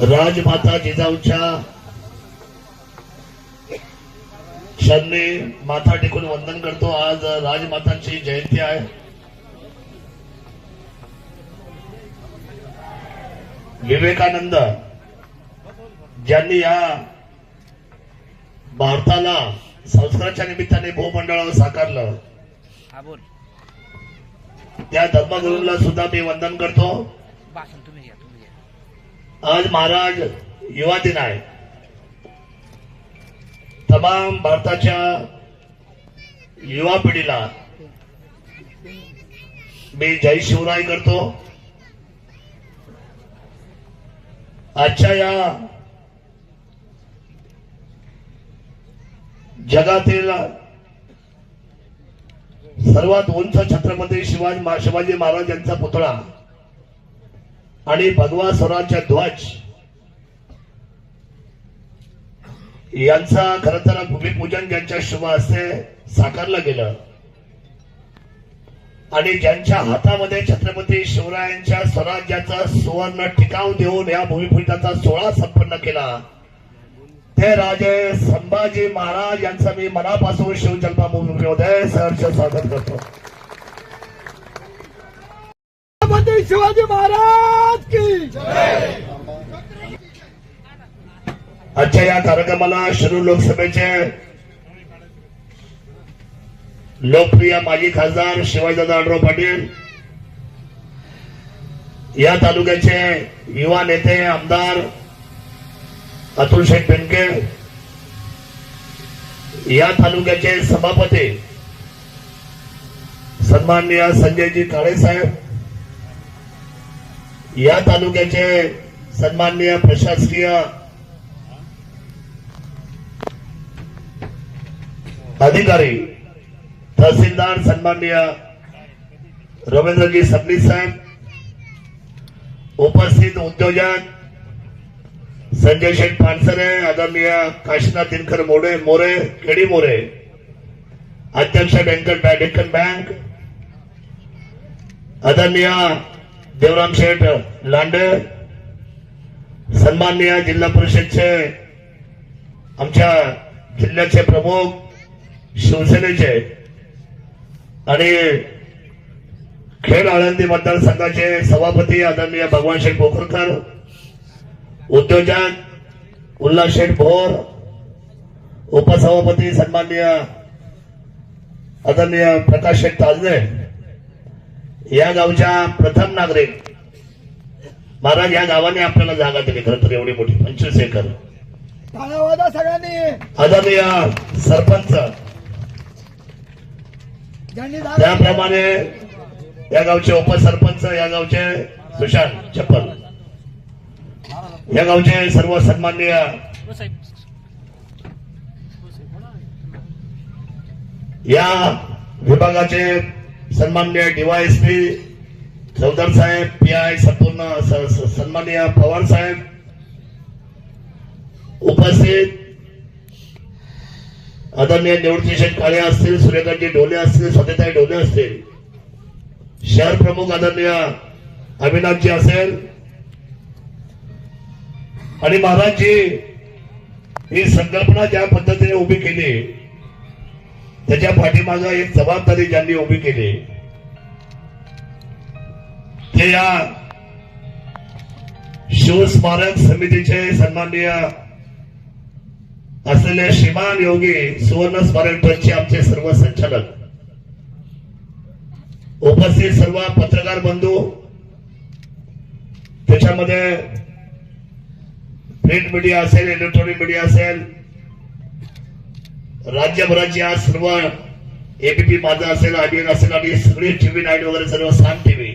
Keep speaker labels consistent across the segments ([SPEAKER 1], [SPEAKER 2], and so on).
[SPEAKER 1] राजमाता जिजाऊच्या क्षणी माथा टेकून वंदन करतो. आज राजमातांची जयंती आहे. विवेकानंद ज्यांनी या भारताला संस्काराच्या निमित्ताने भूमंडळावर साकारलं त्या धर्मगुरूंना सुद्धा मी वंदन करतो. आज महाराज युवा दिन आहे. तमाम भारताच्या युवा पिढीला मी जय शिवराय करतो. आजच्या या जगातील सर्वात उंच छत्रपती शिवाजी शिवाजी महाराज यांचा पुतळा आणि भगवा स्वराज्य ध्वज. यांचा खर तर भूमिपूजन ज्यांच्या शुभ हस्ते साकारलं गेलं आणि ज्यांच्या हातामध्ये छत्रपती शिवरायांच्या स्वराज्याचा सुवर्ण टिकाव देऊन या भूमिपूजनाचा सोहळा संपन्न केला. ते राजे संभाजी महाराज यांचं मी मनापासून शिवजन्मभूमीमध्ये सहर्ष स्वागत करतो.
[SPEAKER 2] छत्रपती शिवाजी महाराज की
[SPEAKER 1] आजच्या या कार्यक्रमाला शिरूर लोकसभेचे लोकप्रिय माजी खासदार शिवाजीदादा आढराव पाटील या तालुक्याचे युवा नेते आमदार अतुल शेठ पेंडके या तालुक्याचे सभापती सन्माननीय संजयजी काळे साहेब या तालुक्याचे सन्माननीय प्रशासकीय अधिकारी तहसीलदार सन्माननीय रवींद्रजी सबनीस साहेब उपस्थित उद्योजक संजय शेठ पानसरे आदरणीय काशीनाथ दिनकर मोरे मोरे केडी मोरे अध्यक्ष बँकर डेक्कन बँक आदरणीय देवराम शेठ लांडे सन्माननीय जिल्हा परिषदचे आमच्या जिल्ह्याचे प्रमुख शिवसेनेचे आणि खेड आळंदी मतदारसंघाचे सभापती आदरणीय भगवान शेठ पोखरकर उद्योजक उल्हास शेठ भोर उपसभापती सन्माननीय आदरणीय प्रकाश शेठ ताजने या गावच्या प्रथम नागरिक. महाराज या गावाने आपल्याला जागा दिली. खरं तर एवढी मोठी. पंचवीस एकर.
[SPEAKER 2] सगळ्यांनी.
[SPEAKER 1] आदरणीय सरपंच. त्याप्रमाणे या गावचे उपसरपंच या गावचे सुशांत चप्पल. या गावचे सर्व सन्माननीय या विभागाचे सन्माननीय डीवायएसपी चौधर साहेब पी आय संपूर्ण सन्मान्य पवार साहेब उपस्थित. आदरणीय निवृत्ती काळे असतील सूर्यकांतजी ढोले असतील सत्यताई ढोले असतील. शहर प्रमुख आदरणीय अविनाथजी असेल. आणि महाराजजी ही संकल्पना ज्या पद्धतीने उभी केली त्याच्या पाठीमागं एक जबाबदारी ज्यांनी उभी केली ते या शिवस्मारक समितीचे सन्माननीय असलेले श्रीमान योगी सुवर्ण स्मारक ट्रस्टचे आमचे सर्व संचालक उपस्थित सर्व पत्रकार बंधू त्याच्यामध्ये प्रिंट मीडिया असेल इलेक्ट्रॉनिक मीडिया असेल राज्यभराची आज सर्व एबीपी माझा असेल आबीएन असेल आणि सगळे टीव्ही नाईट वगैरे सर्व सान टीव्ही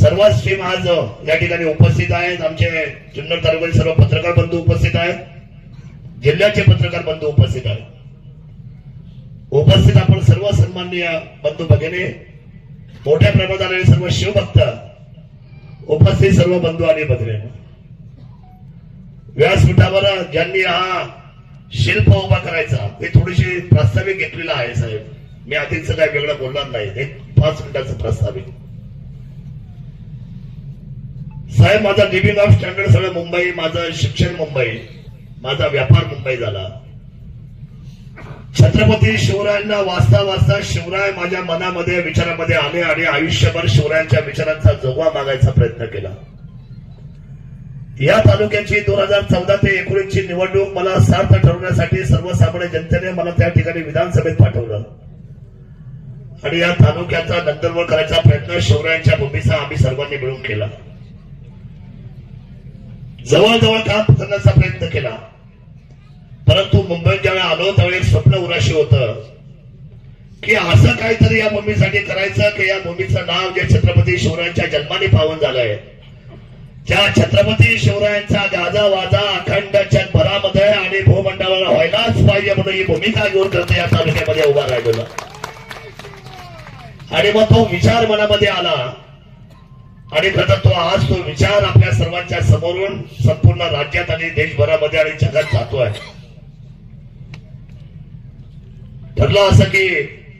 [SPEAKER 1] सर्व स्ट्रीम आज या ठिकाणी उपस्थित आहेत. आमचे जुन्नर तालुक्यातील सर्व पत्रकार बंधू उपस्थित आहेत. जिल्ह्याचे पत्रकार बंधू उपस्थित आहेत. उपस्थित आपण सर्व सन्माननीय बंधू भगिनी मोठ्या प्रमाणात आलेले सर्व शिवभक्त उपस्थित सर्व बंधू आणि भगिनी. व्यासपीठावर ज्यांनी हा शिल्प उभा करायचा. हे थोडीशी प्रास्ताविक घेतलेला आहे साहेब. मी आधीच काय वेगळं बोलणार नाही. हे पाच मिनिटाचं प्रास्ताविक साहेब माझा लिव्हिंग ऑफ स्टँडर्ड सगळं मुंबई माझं शिक्षण मुंबई माझा व्यापार मुंबई झाला. छत्रपती शिवरायांना वाचता वाचता शिवराय माझ्या मनामध्ये विचारामध्ये आले आणि आयुष्यभर शिवरायांच्या विचारांचा जोगवा मागायचा प्रयत्न केला. या तालुक्याची दोन हजार चौदा ते एकोणीसची निवडणूक मला सार्थ ठरवण्यासाठी सर्वसामान्य जनतेने मला त्या ठिकाणी विधानसभेत पाठवलं. आणि या तालुक्याचा नंदनवळ करायचा प्रयत्न शिवरायांच्या भूमीचा आम्ही सर्वांनी मिळून केला. जवळजवळ काम करण्याचा प्रयत्न केला. परंतु मुंबईत ज्यावेळी आलो त्यावेळी एक स्वप्न उराशी होतं की असं काहीतरी या भूमीसाठी करायचं की या भूमीचं नाव जे छत्रपती शिवरायांच्या जन्माने पावन झालंय. त्या छत्रपती शिवरायांचा गाजा वाजा अखंड जगभरामध्ये आणि भूमंडळाला व्हायलाच पाहिजे म्हणून ही भूमिका घेऊन करते या तालुक्यामध्ये उभा राहिलेला. आणि मग तो विचार मनामध्ये आला. आणि खरं तो आज तो विचार आपल्या सर्वांच्या समोरून संपूर्ण राज्यात आणि देशभरामध्ये आणि जगात जातोय ठरलं असं की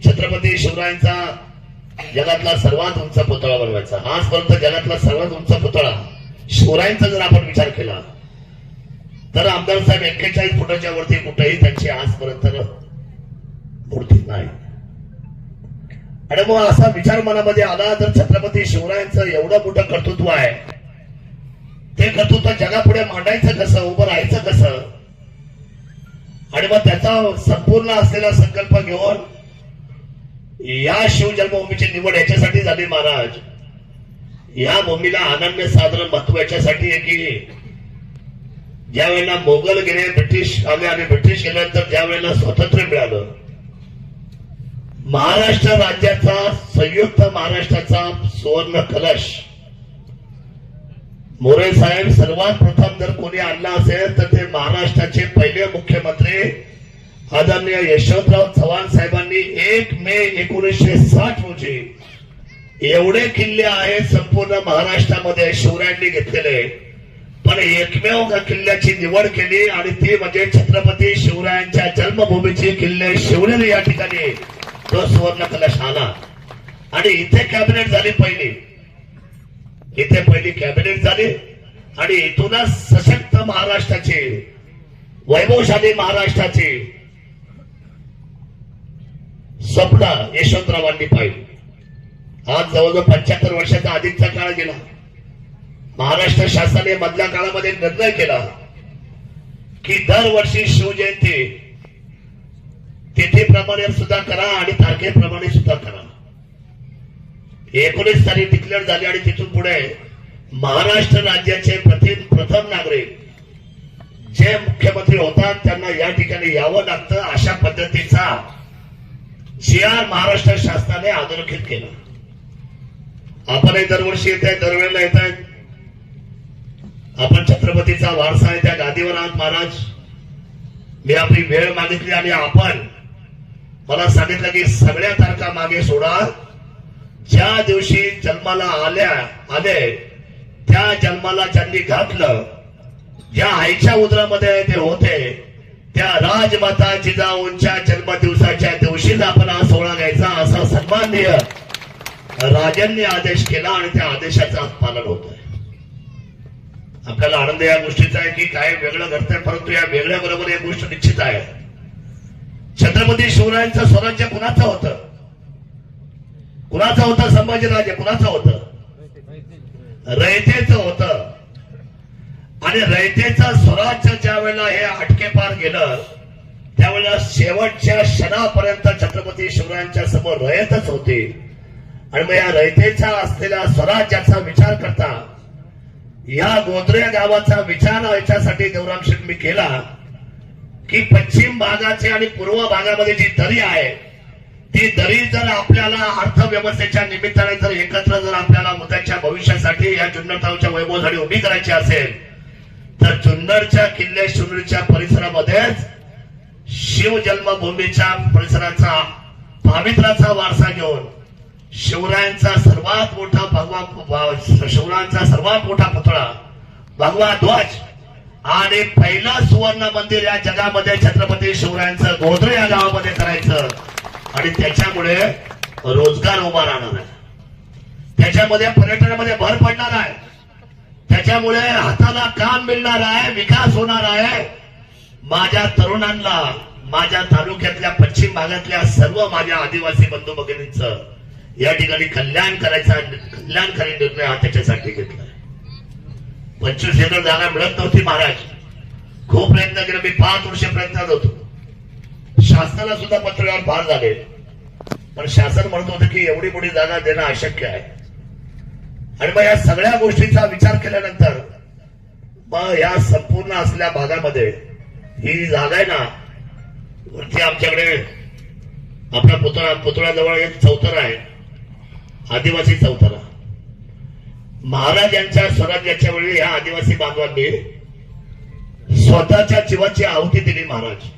[SPEAKER 1] छत्रपती शिवरायांचा जगातला सर्वात उंच पुतळा बनवायचा. आजपर्यंत जगातला सर्वात उंच पुतळा. शिवरायांचा जर आपण विचार केला तर आमदार साहेब एक्केचाळीस फुटाच्या वरती कुठेही त्यांची आजपर्यंत मूर्ती नाही. आणि मग असा विचार मनामध्ये आला तर छत्रपती शिवरायांचं एवढं मोठं कर्तृत्व आहे. ते कर्तृत्व जगापुढे मांडायचं कसं उभं राहायचं कसं? आणि मग त्याचा संपूर्ण असलेला संकल्प घेऊन या शिवजन्मभूमीची निवड याच्यासाठी झाली महाराज. या भूमीला अनन्य साधारण महत्त्व याच्यासाठी आहे की ज्या वेळेला मोगल गेले ब्रिटिश आले आणि ब्रिटिश गेल्यानंतर ज्या वेळेला स्वातंत्र्य मिळालं महाराष्ट्र राज्याचा संयुक्त महाराष्ट्राचा सुवर्ण कलश. मोरे साहेब सर्वात प्रथम जर कोणी आणला असेल तर ते महाराष्ट्राचे पहिले मुख्यमंत्री आदरणीय यशवंतराव चव्हाण साहेबांनी एक मे एकोणीसशे साठ रोजी एवढे किल्ले आहेत संपूर्ण महाराष्ट्रामध्ये शिवरायांनी घेतलेले पण एकमेव किल्ल्याची निवड केली आणि ती म्हणजे छत्रपती शिवरायांच्या जन्मभूमीची किल्ले शिवनेरी या ठिकाणी तो सुवर्ण कलश आला आणि इथे कॅबिनेट झाली पहिली. इथे पहिली कॅबिनेट झाली आणि इथूनच सशक्त महाराष्ट्राची वैभवशाली महाराष्ट्राची स्वप्न यशवंतरावांनी पाहिली. आज जवळजवळ पंच्याहत्तर वर्षाचा अधिकचा काळ गेला. महाराष्ट्र शासनाने मधल्या काळामध्ये निर्णय केला की दरवर्षी शिवजयंती तिथीप्रमाणे सुद्धा करा आणि तारखेप्रमाणे सुद्धा करा. एकोणीस तारीख डिक्लेअर झाली आणि तिथून पुढे महाराष्ट्र राज्याचे प्रथम प्रथम नागरिक जे मुख्यमंत्री होतात त्यांना या ठिकाणी यावं लागतं अशा पद्धतीचा जी आर महाराष्ट्र शासनाने अधोरेखित केला. आपणही दरवर्षी येत आहे दरवेळेला येत आहेत आपण छत्रपतीचा वारसा आहे त्या गादीवर आहात महाराज. मी आपली वेळ मागितली आणि आपण मला सांगितलं की सगळ्या तारखा मागे सोडा. ज्या दिवशी जन्माला आल्या आले त्या जन्माला ज्यांनी घातलं ज्या आईच्या उदरामध्ये ते होते त्या राजमाता जिजाऊंच्या जन्मदिवसाच्या दिवशीच आपण हा सोहळा घ्यायचा असा सन्माननीय राजांनी आदेश केला आणि त्या आदेशाचं आज पालन होत आहे. आपल्याला आनंद या गोष्टीचा आहे की काय वेगळं घडतंय परंतु या वेगळ्या बरोबर एक गोष्ट निश्चित आहे. छत्रपती शिवरायांचं स्वराज्य कुणाचं होतं? कुणाचं होतं संभाजीराजे? कुणाचं होतं? रयतेचं होतं. आणि रयतेचं स्वराज्य ज्या वेळेला हे अटके पार गेलं त्यावेळेला शेवटच्या क्षणापर्यंत छत्रपती शिवरायांच्या समोर रयतच होती. आणि मग या रयतेचा असलेल्या स्वराज्याचा विचार करता. या गोंद्रे गावाचा विचार याच्यासाठी देवराम शेठ मी केला की पश्चिम भागाचे आणि पूर्व भागामध्ये जी दरी आहे ती दरी जर आपल्याला अर्थव्यवस्थेच्या निमित्ताने जर एकत्र जर आपल्याला मुद्द्याच्या भविष्यासाठी या जुन्नर वैभवसाठी उभी करायची असेल तर जुन्नरच्या किल्ले शिवनेरीच्या परिसरामध्येच शिव जन्मभूमीच्या परिसराचा पावित्राचा वारसा घेऊन शिवरायांचा सर्वात मोठा भगवा शिवरायांचा सर्वात मोठा पुतळा भगवा ध्वज. आणि पहिला सुवर्ण मंदिर या जगामध्ये छत्रपती शिवरायांचं गोधरे या गावामध्ये करायचं. आणि त्याच्यामुळे रोजगार उभा राहणार आहे. त्याच्यामध्ये पर्यटनामध्ये भर पडणार आहे. त्याच्यामुळे हाताला काम मिळणार आहे विकास होणार आहे. माझ्या तरुणांना माझ्या तालुक्यातल्या पश्चिम भागातल्या सर्व माझ्या आदिवासी बंधू भगिनींचं या ठिकाणी कल्याण करायचा कल्याणकारी निर्णय हा त्याच्यासाठी घेतला. पंचवीस एकर जागा मिळत नव्हती महाराज. खूप प्रयत्न केला मी पाच वर्ष प्रयत्नात होतो. शासनाला सुद्धा पत्रव्यवहार फार झाले. पण शासन म्हणत होतं की एवढी मोठी जागा देणं अशक्य आहे. आणि मग या सगळ्या गोष्टीचा विचार केल्यानंतर मग या संपूर्ण असल्या भागामध्ये ही जागा आहे ना वरती आमच्याकडे आपल्या पुतळा पुतळ्याजवळ एक चौतर आहे. आदिवासी चौथाला. महाराज यांच्या स्वराज्याच्या वेळी या आदिवासी बांधवांनी स्वतःच्या जीवाची आहुती दिली महाराज.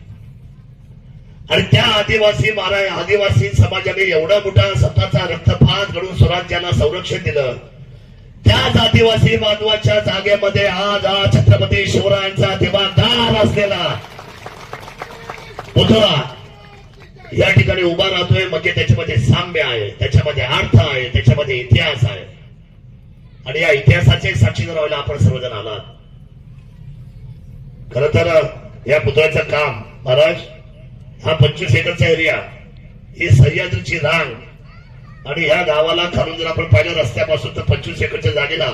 [SPEAKER 1] आणि त्या आदिवासी महाराज आदिवासी समाजाने एवढा मोठा स्वतःचा रक्तपात घडून स्वराज्याला संरक्षण दिलं. त्याच आदिवासी बांधवाच्या जागेमध्ये आज हा छत्रपती शिवरायांचा दिवाळदार असलेला पुतळा या ठिकाणी उभा राहतोय म्हणजे त्याच्यामध्ये साम्य आहे त्याच्यामध्ये अर्थ आहे त्याच्यामध्ये इतिहास आहे. आणि या इतिहासाचे साक्षीदार व्हायला आपण सर्वजण आलात. खर तर या पुतळ्याचं काम महाराज हा पंचवीस एकरचा एरिया ही सह्याद्रीची रांग आणि ह्या गावाला खालून जर आपण पाहिलं रस्त्यापासून तर पंचवीस एकरच्या जागेला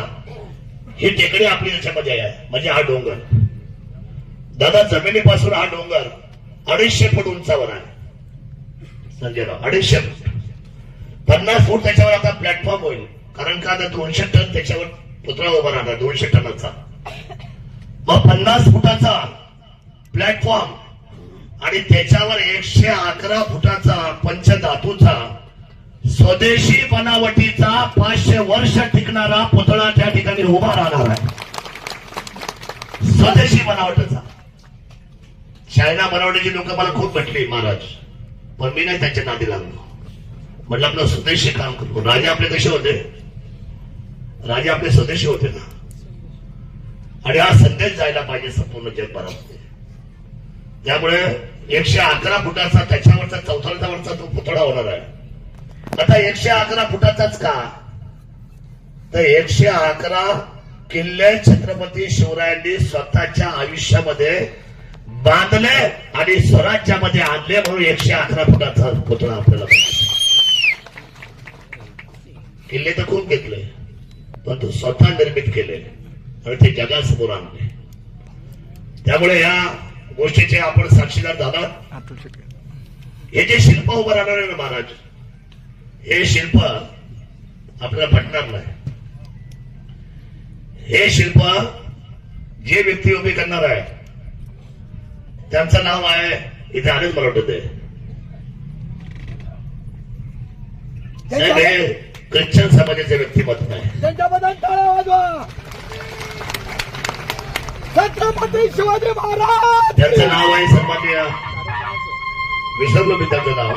[SPEAKER 1] ही टेकडी आपली त्याच्यामध्ये आहे म्हणजे हा डोंगर. दादा जमिनीपासून हा डोंगर अडीचशे फूट उंचावर आहे. संजयराव अडीचशे फूट पन्नास फूट त्याच्यावर आता प्लॅटफॉर्म होईल. कारण का आता दोनशे टन त्याच्यावर पुतळा उभा राहणार दोनशे टनाचा. मग पन्नास फुटाचा प्लॅटफॉर्म आणि त्याच्यावर एकशे अकरा फुटाचा पंचधातूचा स्वदेशी बनावटीचा पाचशे वर्ष टिकणारा पुतळा त्या ठिकाणी उभा राहणार आहे. स्वदेशी बनावटीचा. चायना बनावटीची लोक मला खूप भेटली महाराज. पण मी नाही त्यांच्या नादी लागलो. म्हटलं आपलं स्वदेशी काम करतो राजे आपले कसे होते? राजे आपले स्वदेशी होते ना. आणि हा संदेश जायला पाहिजे संपूर्ण जगभरामध्ये. त्यामुळे एकशे अकरा फुटाचा त्याच्यावरचा चौथाचावरचा तो पुतळा होणार आहे. आता एकशे अकरा फुटाचाच का? तर एकशे अकरा किल्ले छत्रपती शिवरायांनी स्वतःच्या आयुष्यामध्ये बांधले आणि स्वराज्यामध्ये आणले म्हणून एकशे अकरा फुटाचा पुतळा आपल्याला. किल्ले तर खूप घेतले पण तो स्वतः निर्मित केले आणि ते जगासमोर आणले. त्यामुळे या गोष्टीचे आपण साक्षीदार झाला. हे जे शिल्प उभं राहणार आहे ना महाराज हे शिल्प आपल्याला पटणार नाही. हे शिल्प जे व्यक्ती उभी करणार आहे त्यांचं नाव आहे इथे आलेच मला वाटत हे ख्रिश्चन समाजाचे व्यक्तिमत्व आहे.
[SPEAKER 2] त्यांच्याबद्दल वाजवा. छत्रपती शिवाजी महाराज!
[SPEAKER 1] त्यांचं नाव आहे सन्मान्य विसरलो मी त्यांचं नाव.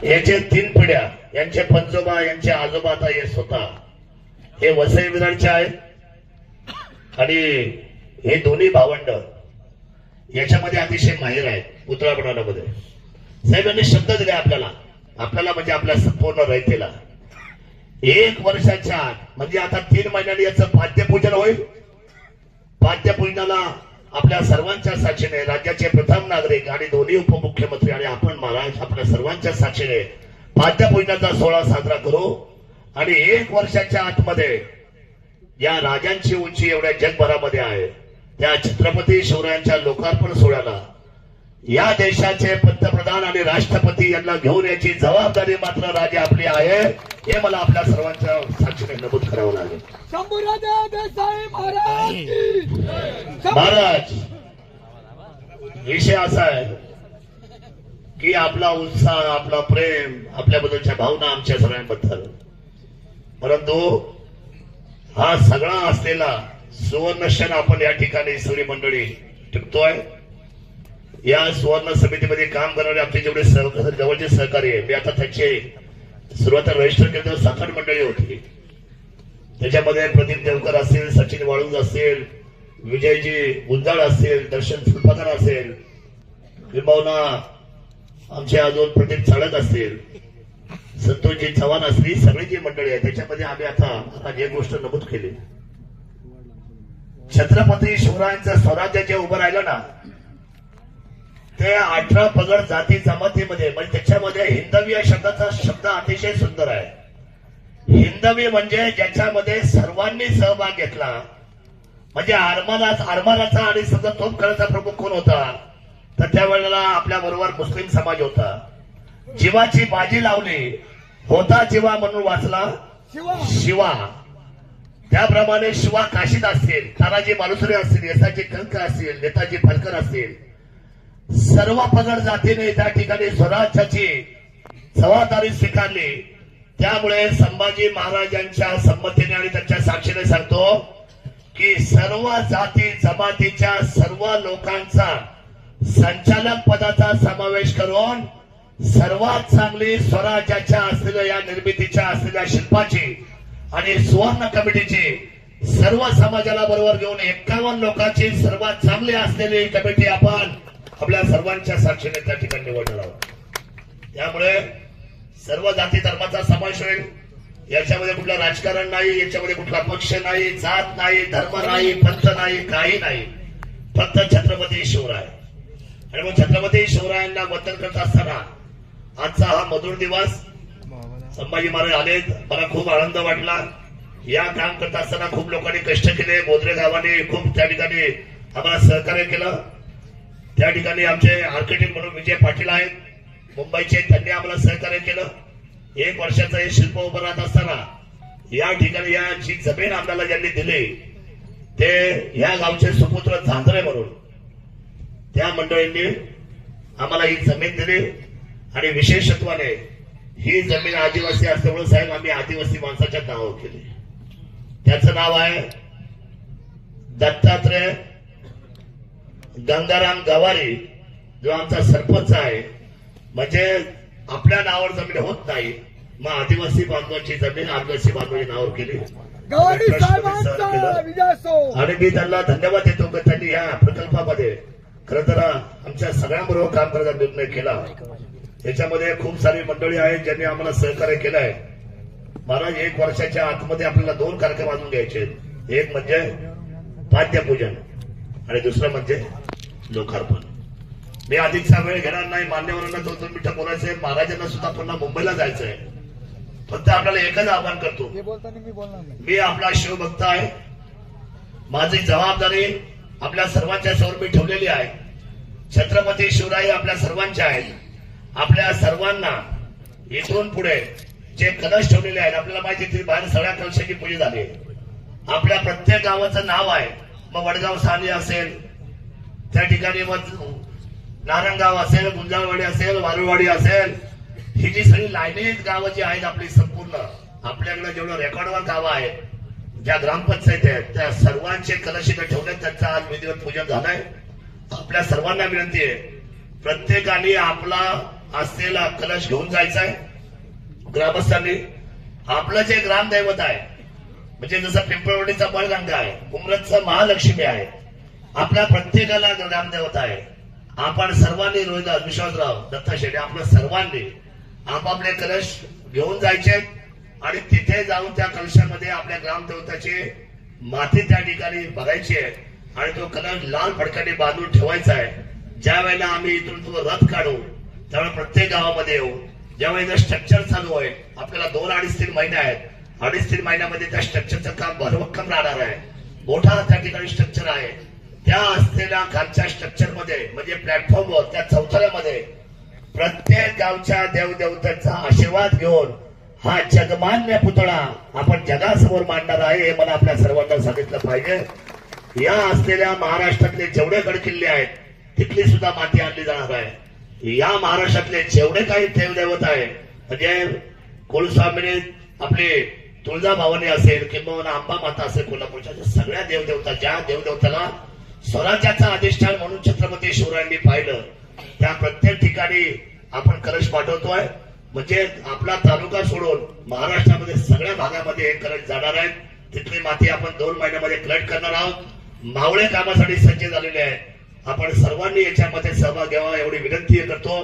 [SPEAKER 1] याचे तीन पिढ्या यांचे पंजोबा यांचे आजोबा आता हे स्वतः. हे वसई विरारचे आहेत. आणि हे दोन्ही भावंड. याच्यामध्ये अतिशय माहीर आहे पुतळापणामध्ये साहेबांनी शब्द दिले आपल्याला. आपल्याला म्हणजे आपल्या संपूर्ण रयतेला. एक वर्षाच्या आत म्हणजे आता तीन महिन्याने याचं पाद्यपूजन होईल? पाद्यपूजनाला आपल्या सर्वांच्या साक्षीने राज्याचे प्रथम नागरिक आणि दोन्ही उपमुख्यमंत्री आणि आपण महाराज आपल्या सर्वांच्या साक्षीने पाद्यपूजनाचा सोहळा साजरा करू. आणि एक वर्षाच्या आतमध्ये या राजांची उंची एवढ्या जगभरामध्ये आहे. त्या छत्रपती शिवरायांच्या लोकार्पण सोहळ्याला. या देशाचे पंतप्रधान आणि राष्ट्रपती यांना घेऊन याची जबाबदारी मात्र राजे आपली आहे हे मला आपल्या सर्वांच्या साक्षीने नमूद करावं लागेल.
[SPEAKER 2] महाराज
[SPEAKER 1] विषय असा आहे की आपला उत्साह आपला प्रेम आपल्याबद्दलच्या भावना आमच्या सगळ्यांबद्दल. परंतु हा सगळा असलेला सुवर्ण क्षण आपण या ठिकाणी सगळी मंडळी टिकतोय. या सुवर्ण समितीमध्ये काम करणारे आपले जेवढे जवळचे सहकारी आहे मी आता त्याचे सुरुवात रजिस्टर केले तेव्हा सात आठ मंडळी होती. त्याच्यामध्ये प्रदीप देवकर असेल सचिन वाळूज असेल विजयजी गुंजाळ असेल दर्शन फुलपाकर असेल किंबहुना आमचे अजून प्रदीप चाळक असतील संतोषजी चव्हाण असली सगळी जी मंडळी आहे त्याच्यामध्ये आम्ही आता आता एक गोष्ट नमूद केली. छत्रपती शिवरायांचं स्वराज्य जे उभं राहिलं ना ते अठरा पगड जाती जमातीमध्ये म्हणजे त्याच्यामध्ये हिंदवी या शब्दाचा शब्द अतिशय सुंदर आहे. हिंदवी म्हणजे ज्याच्यामध्ये सर्वांनी सहभाग घेतला. म्हणजे आरमाराचा आरमाराचा आणि समजा तोफखानाचा प्रमुख कोण होता? तर त्यावेळेला आपल्या बरोबर मुस्लिम समाज होता. जीवाची बाजी लावली. होता जीवा म्हणून वाचला.
[SPEAKER 2] शिवा.
[SPEAKER 1] शिवा. त्याप्रमाणे शिवा काशीद असतील तानाजी मालुसरे असतील यसाची कंक असतील नेताजी फलकर असतील सर्व पगड जातीने त्या ठिकाणी स्वराज्याची जबाबदारी स्वीकारली. त्यामुळे संभाजी महाराजांच्या संमतीने आणि त्यांच्या साक्षीने सांगतो की सर्व जाती जमातीच्या सर्व लोकांचा संचालक पदाचा समावेश करून सर्वात चांगली स्वराज्याच्या असलेल्या या निर्मितीच्या असलेल्या शिल्पाची आणि सुवर्ण कमिटीची सर्व समाजाला बरोबर घेऊन एक्कावन्न लोकांची सर्वात चांगली असलेली कमिटी आपण आपल्या सर्वांच्या साक्षीने त्या ठिकाणी निवडणार आहोत. त्यामुळे सर्व जाती धर्माचा समावेश होईल. याच्यामध्ये कुठलं राजकारण नाही याच्यामध्ये कुठला पक्ष नाही जात नाही धर्म नाही पंथ नाही काही नाही. फक्त छत्रपती शिवराय. आणि मग छत्रपती शिवरायांना वतन करत असताना आजचा हा मधुर दिवस संभाजी महाराज आले मला खूप आनंद वाटला. या काम करत असताना खूप लोकांनी कष्ट केले. मोदरे गावाने खूप त्या ठिकाणी आम्हाला सहकार्य केलं. त्या ठिकाणी आमचे आर्किटेक्ट म्हणून विजय पाटील आहेत. मुंबईचे त्यांनी आम्हाला सहकार्य केलं. एक वर्षाचं हे शिल्प उभं राहत असताना या ठिकाणी या जी जमीन आपल्याला ज्यांनी दिली ते या गावचे सुपुत्र झांजरे म्हणून त्या मंडळींनी आम्हाला ही जमीन दिली आणि विशेषत्वाने ही जमीन आदिवासी असल्यामुळे साहेब आम्ही आदिवासी माणसाच्या नावावर केली. त्याचं नाव आहे दत्तात्रय गंगाराम गवारी जो आमचा सरपंच आहे. म्हणजे आपल्या नावावर जमीन होत नाही. मग आदिवासी बांधवांची जमीन आदिवासी बांधवांच्या नावावर केली. आणि मी त्यांना धन्यवाद देतो की त्यांनी या प्रकल्पामध्ये खरं तर आमच्या सगळ्यांबरोबर काम करायचा निर्णय केला. याच्यामध्ये खूप सारी मंडळी आहेत ज्यांनी आम्हाला सहकार्य केलं आहे महाराज एक वर्षाच्या आतमध्ये आपल्याला दोन कार्यक्रम अजून घ्यायचे. एक म्हणजे पाद्यपूजन आणि दुसरं म्हणजे लोकार्पण. मी अधिकचा वेळ घेणार नाही मान्यवरांना दोन दोन मिनिटं बोलायचंय महाराजांना सुद्धा पुन्हा मुंबईला जायचंय फक्त आपल्याला एकच आवाहन करतो.
[SPEAKER 2] मी
[SPEAKER 1] आपला शिवभक्त आहे. माझी जबाबदारी आपल्या सर्वांच्या समोर मी ठेवलेली आहे. छत्रपती शिवराय आपल्या सर्वांचे आहेत. आपल्या सर्वांना इथून पुढे जे कलश ठेवलेले आहेत आपल्याला माहिती आहे, बाहेर सगळ्या कलशाची पूजा झाली. आपल्या प्रत्येक गावाचं नाव आहे. मग वडगाव सानी असेल त्या ठिकाणी मग नारंगाव असेल गुंजाळवाडी असेल वारुवाडी असेल ही जी सगळी लाईनीत गावं जी आहेत आपली संपूर्ण. आपल्याकडे जेवढं रेकॉर्डवर गावं आहेत ज्या ग्रामपंचायत आहेत त्या सर्वांचे कलश इथे ठेवले त्यांचं आज विधिवत पूजन झालंय. आपल्या सर्वांना विनंती आहे प्रत्येकाने आपला आस्थेला कलश घेऊन जायचा आहे ग्रामस्थांनी आपलं जे ग्रामदैवत आहे म्हणजे जसं पिंपळवडीचा बळगंगा आहे उमरतचं महालक्ष्मी आहे आपल्या प्रत्येकाला ग्रामदेवत आहे. आपण सर्वांनी रोहिदास विश्वासराव दत्ता शेट्टी आपल्या सर्वांनी आपापले कलश घेऊन जायचे आणि तिथे जाऊन त्या कलशामध्ये आपल्या ग्रामदेवताची माती त्या ठिकाणी बघायची आहे आणि तो कलश लाल फडकाने बांधून ठेवायचा आहे. ज्या वेळेला आम्ही इथून तो रथ काढू त्यामुळे प्रत्येक गावामध्ये येऊ जर स्ट्रक्चर चालू आहे आपल्याला दोन अडीच तीन महिने आहेत. अडीच तीन महिन्यामध्ये त्या स्ट्रक्चरचं काम भरभक्कम राहणार आहे. मोठा त्या ठिकाणी स्ट्रक्चर आहे. त्या असलेल्या खालच्या स्ट्रक्चरमध्ये म्हणजे प्लॅटफॉर्मवर त्या चौथऱ्यामध्ये प्रत्येक गावच्या देवदेवतांचा आशीर्वाद घेऊन हा जगमान्य पुतळा आपण जगासमोर मांडणार आहे हे मला आपल्या सर्वांना सांगितलं पाहिजे. या असलेल्या महाराष्ट्रातले जेवढे गडकिल्ले आहेत तिथली सुद्धा माती आणली जाणार आहे. या महाराष्ट्रातले जेवढे काही देवदेवत आहे म्हणजे कुलस्वामीने आपले तुळजाभवानी असेल किंवा आंबा माता असेल कोल्हापूरच्या सगळ्या देवदेवता ज्या देवदेवताला स्वराज्याचा अधिष्ठान म्हणून छत्रपती शिवरायांनी पाहिलं त्या प्रत्येक ठिकाणी आपण कलश पाठवतोय. म्हणजे आपला तालुका सोडून महाराष्ट्रामध्ये सगळ्या भागामध्ये हे कलश जाणार आहेत. तिथली माती आपण दोन महिन्यामध्ये कलेक्ट करणार आहोत. मावळे कामासाठी सज्ज झालेले आहेत. आपण सर्वांनी याच्यामध्ये सहभाग घ्यावा एवढी विनंती करतो.